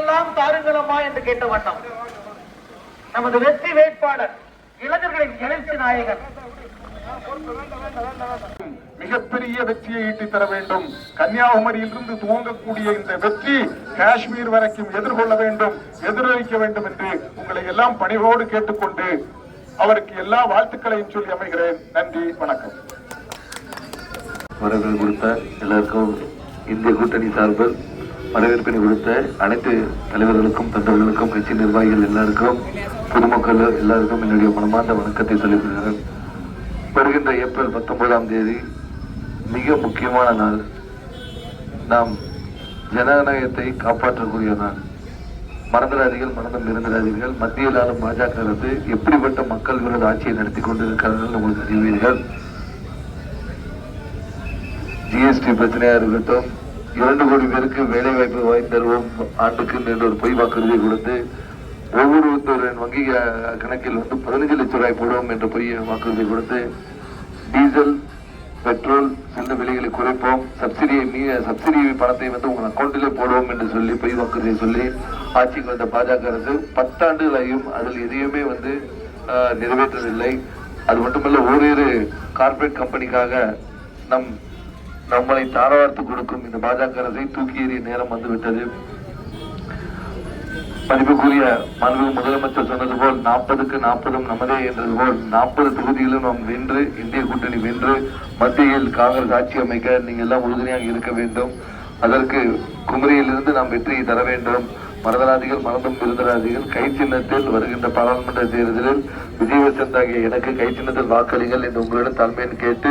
எல்லாம் தாருங்களம்மா என்று கேட்ட வண்ணம். நமது வெற்றி வேட்பாளர் இளைஞர்களின் எழுச்சி நாயகன். மிகப்பெரிய வெற்றியை ஈட்டி தர வேண்டும். கன்னியாகுமரியில் இருந்து துவங்கக்கூடிய இந்த வெற்றி காஷ்மீர் வரைக்கும் எதிர்கொள்ள வேண்டும் எதிரொலிக்க வேண்டும் என்று உங்களை எல்லாம் பணிவோடு கேட்டுக்கொண்டு அவருக்கு எல்லா வாழ்த்துக்களையும் சொல்லி அமைகிறேன். நன்றி வணக்கம். வரவேற்பு கொடுத்த எல்லாருக்கும் இந்திய கூட்டணி சார்பில் வரவேற்பினை கொடுத்த அனைத்து தலைவர்களுக்கும் தொண்டர்களுக்கும் கட்சி நிர்வாகிகள் எல்லாருக்கும் பொதுமக்கள் எல்லாருக்கும் என்னுடைய மனமார்ந்த வணக்கத்தை சொல்லிக்கொள்கிறேன். வருகின்ற ஏப்ரல் பத்தொன்பதாம் தேதி மிக முக்கியமான நாள். நாம் ஜனநாயகத்தை காப்பாற்றக்கூடிய நாள். மறந்துடாதீர்கள் மனதம் இருந்துடாதீர்கள். மத்தியில் ஆளும் பாஜக அரசு எப்படிப்பட்ட மக்கள் விரோத ஆட்சியை நடத்தி கொண்டிருக்கிறார்கள் உங்களுக்கு அறிவீர்கள். ஜிஎஸ்டி பிரச்சனையா இருக்கட்டும் இரண்டு கோடி பேருக்கு வேலை வாய்ப்பு வாங்கி தருவோம் ஆண்டுக்கு என்று ஒரு பொய் வாக்குறுதியை கொடுத்து ஒவ்வொருத்தரின் வங்கி கணக்கில் வந்து பதினஞ்சு லட்ச ரூபாய் போடுவோம் என்ற பொய் வாக்குறுதி கொடுத்து டீசல் பெட்ரோல் சில விலைகளை குறைப்போம் சப்சிடியை மீ சப்சிடி பணத்தை வந்து உங்கள் அக்கௌண்ட்டிலே போடுவோம் என்று சொல்லி பொய் வாக்குறுதியை சொல்லி ஆட்சிக்கு வந்த பாஜக அரசு பத்தாண்டுகளையும் அதில் எதையுமே வந்து நிறைவேற்றதில்லை நிறைவேற்றவில்லை. அது மட்டுமல்ல ஓரிரு கார்ப்பரேட் கம்பெனிக்காக நம் நம்மளை தாரவார்த்து கொடுக்கும். இந்த பாஜக அரசை தூக்கி எறிய நேரம் வந்துவிட்டது. மதிப்புக்குரிய மாண்பு முதலமைச்சர் சொன்னது போல் நாற்பதுக்கு நாற்பதும் நமதே என்றது போல் நாற்பது தொகுதியிலும் நாம் வென்று இந்திய கூட்டணி வென்று மத்தியில் காங்கிரஸ் ஆட்சி அமைக்க நீங்கள் எல்லாம் உறுதுணையாக இருக்க வேண்டும். அதற்கு குமரியிலிருந்து நாம் வெற்றியை தர வேண்டும். மரதராதிகள் மறந்தும் விருந்தராதிகள் கை சின்னத்தில் வருகின்ற பாராளுமன்ற தேர்தலில் விஜயவசந்த் ஆகிய எனக்கு கை சின்னத்தில் வாக்களிங்கள் என்று உங்களிடம் தலைமையின் கேட்டு